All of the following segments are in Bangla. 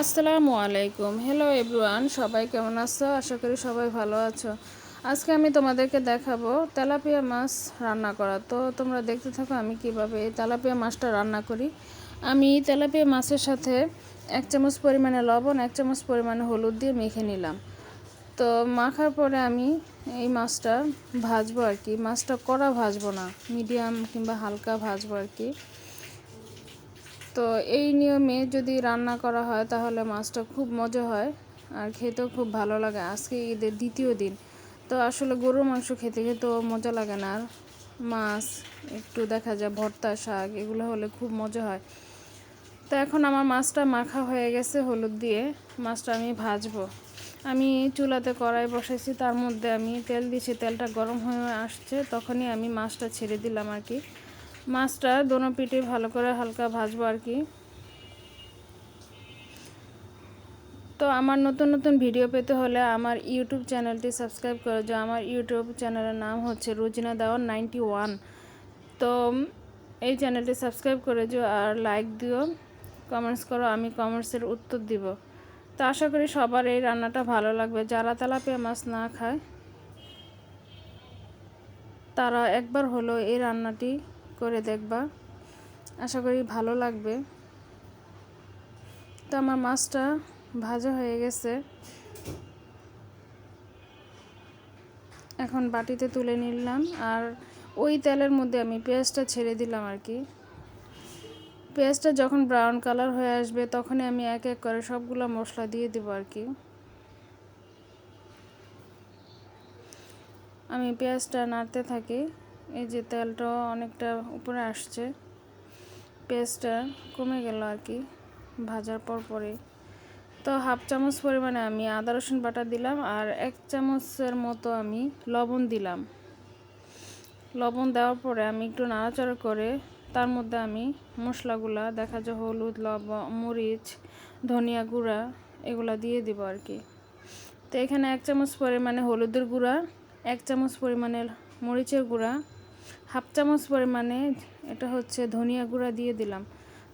আসসালামু আলাইকুম। হ্যালো এভরিওয়ান সবাই কেমন আছো? আশা করি সবাই ভালো আছো। আজকে আমি তোমাদেরকে দেখাবো তেলাপিয়া মাছ রান্না করা। তো তোমরা দেখতে থাকো আমি কীভাবে এই তেলাপিয়া মাছটা রান্না করি। আমি তেলাপিয়া মাছের সাথে এক চামচ পরিমাণে লবণ, এক চামচ পরিমাণে হলুদ দিয়ে মেখে নিলাম। তো মাখার পরে আমি এই মাছটা ভাজবো আর কি। মাছটা কড়া ভাজবো না, মিডিয়াম কিংবা হালকা ভাজবো আর কি। তো এই নিয়মে যদি রান্না করা হয়, তাহলে মাছটা খুব মজা হয় আর খেতেও খুব ভালো লাগে। আজকে ঈদের দ্বিতীয় দিন। তো আসলে গরুর মাংস খেতে খেতেও মজা লাগে না। আর মাছ, একটু দেখা যায় ভর্তা, শাক, এগুলো হলে খুব মজা হয়। তো এখন আমার মাছটা মাখা হয়ে গেছে হলুদ দিয়ে। মাছটা আমি ভাজবো। আমি চুলাতে কড়াই বসাইছি, তার মধ্যে আমি তেল দিয়েছি তেলটা গরম হয়ে আসছে, তখনই আমি মাছটা ছেড়ে দিলাম আর কি। মাছটা দোনো পিঠে ভালো করে হালকা ভাজবো আর কি। তো আমার নতুন নতুন ভিডিও পেতে হলে আমার ইউটিউব চ্যানেলটি সাবস্ক্রাইব করে যাও। আমার ইউটিউব চ্যানেলের নাম হচ্ছে রুজিনা দেওয়ান নাইনটি ওয়ান। তো এই চ্যানেলটি সাবস্ক্রাইব করে যাও আর লাইক দিও, কমেন্টস করো, আমি কমেন্টসের উত্তর দিব। তো আশা করি সবার এই রান্নাটা ভালো লাগবে। যারা তেলাপিয়া মাছ না খায়, তারা একবার হলো এই রান্নাটি করে দেখবা। আশা করি ভালো লাগবে। তো আমার মাছটা ভাজা হয়ে গেছে। এখন বাটিতে তুলে নিলাম আর ওই তেলের মধ্যে আমি পেঁয়াজটা ছেড়ে দিলাম আর কি। পেঁয়াজটা যখন ব্রাউন কালার হয়ে আসবে তখনই আমি এক এক করে সবগুলো মশলা দিয়ে দেবো আর কি। আমি পেঁয়াজটা নাড়তে থাকি। এই যে তেলটা অনেকটা উপরে আসছে, পেস্টটা কমে গেল আর কি ভাজার পর পরে তো হাফ চামচ পরিমাণে আমি আদা, রসুন বাটা দিলাম আর এক চামচের মতো আমি লবণ দিলাম। লবণ দেওয়ার পরে আমি একটু নাড়াচাড়া করে তার মধ্যে আমি মশলাগুলা, দেখা যায় হলুদ, লবণ, মরিচ, ধনিয়া গুঁড়া এগুলা দিয়ে দিব আর কি। তো এখানে এক চামচ পরিমাণে হলুদের গুঁড়া, এক চামচ পরিমাণে মরিচের গুঁড়া হাফ চামচ পরিমাণে এটা হচ্ছে ধনিয়া গুঁড়া দিয়ে দিলাম।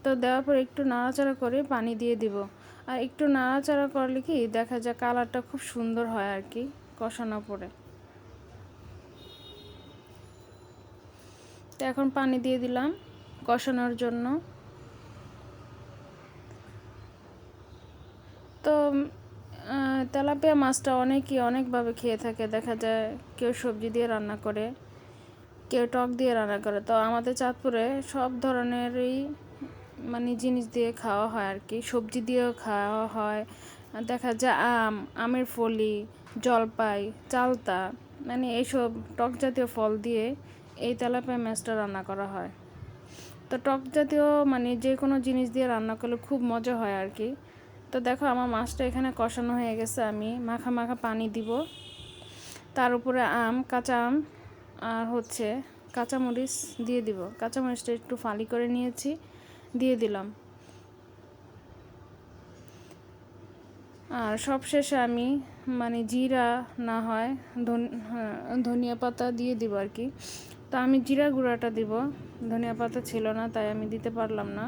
তো দেওয়ার পর একটু নাড়াচাড়া করে পানি দিয়ে দিব। আর একটু নাড়াচাড়া করলে কি দেখা যায় কালারটা খুব সুন্দর হয় আর কি কষানো পরে। তো এখন পানি দিয়ে দিলাম কষানোর জন্য। তো তেলাপিয়া মাছটা অনেকেই অনেকভাবে খেয়ে থাকে। দেখা যায় কেউ সবজি দিয়ে রান্না করে। কেউ টক দিয়ে রান্না করে। তো আমাদের চাঁদপুরে সব ধরনেরই মানে জিনিস দিয়ে খাওয়া হয় আর কি। সবজি দিয়েও খাওয়া হয়। দেখা যায় আম, আমের ফলি, জলপাই, চালতা মানে এইসব টক জাতীয় ফল দিয়ে এই তেলাপিয়া মাছটা রান্না করা হয়। তো টক জাতীয় মানে যে কোনো জিনিস দিয়ে রান্না করলে খুব মজা হয় আর কি। তো দেখো আমার মাছটা এখানে কষানো হয়ে গেছে। আমি মাখা মাখা পানি দিব। তার উপরে আম, কাঁচা আম আর হচ্ছে কাঁচামরিচ দিয়ে দিব। কাঁচামরিচটা একটু ফালি করে নিয়েছি, দিয়ে দিলাম। আর সবশেষে আমি মানে জিরা না হয় ধনিয়া পাতা দিয়ে দিব আর কি। তা আমি জিরা গুঁড়াটা দিব। ধনিয়া পাতা ছিল না, তাই আমি দিতে পারলাম না।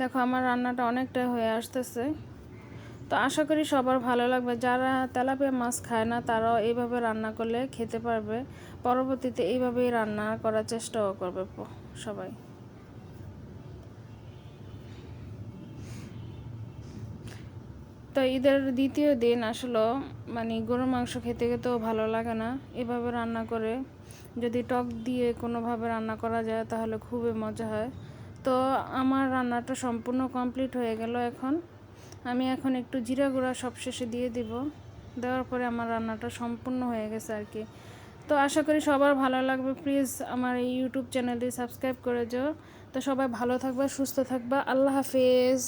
দেখো, আমার রান্নাটা অনেকটা হয়ে আসতেছে। তো আশা করি সবার ভালো লাগবে। যারা তেলাপিয়া মাছ খায় না, তারাও এইভাবে রান্না করলে খেতে পারবে। পরবর্তীতে এইভাবেই রান্না করার চেষ্টাও করবে সবাই। তো ঈদের দ্বিতীয় দিন আসলে মানে গরুর মাংস খেতে খেতেও ভালো লাগে না। এভাবে রান্না করে যদি টক দিয়ে কোনোভাবে রান্না করা যায়, তাহলে খুবই মজা হয়। তো আমার রান্নাটা সম্পূর্ণ কমপ্লিট হয়ে গেল এখন। আমি এখন একটু জিরা গুঁড়া সবশেষে দিয়ে দিব। দেওয়ার পরে আমার রান্নাটা সম্পূর্ণ হয়ে গেছে আর কি। তো আশা করি সবার ভালো লাগবে। প্লিজ আমার এই ইউটিউব চ্যানেলটি সাবস্ক্রাইব করে যাও তো সবাই ভালো থাকবে, সুস্থ থাকবা। আল্লাহ হাফেজ।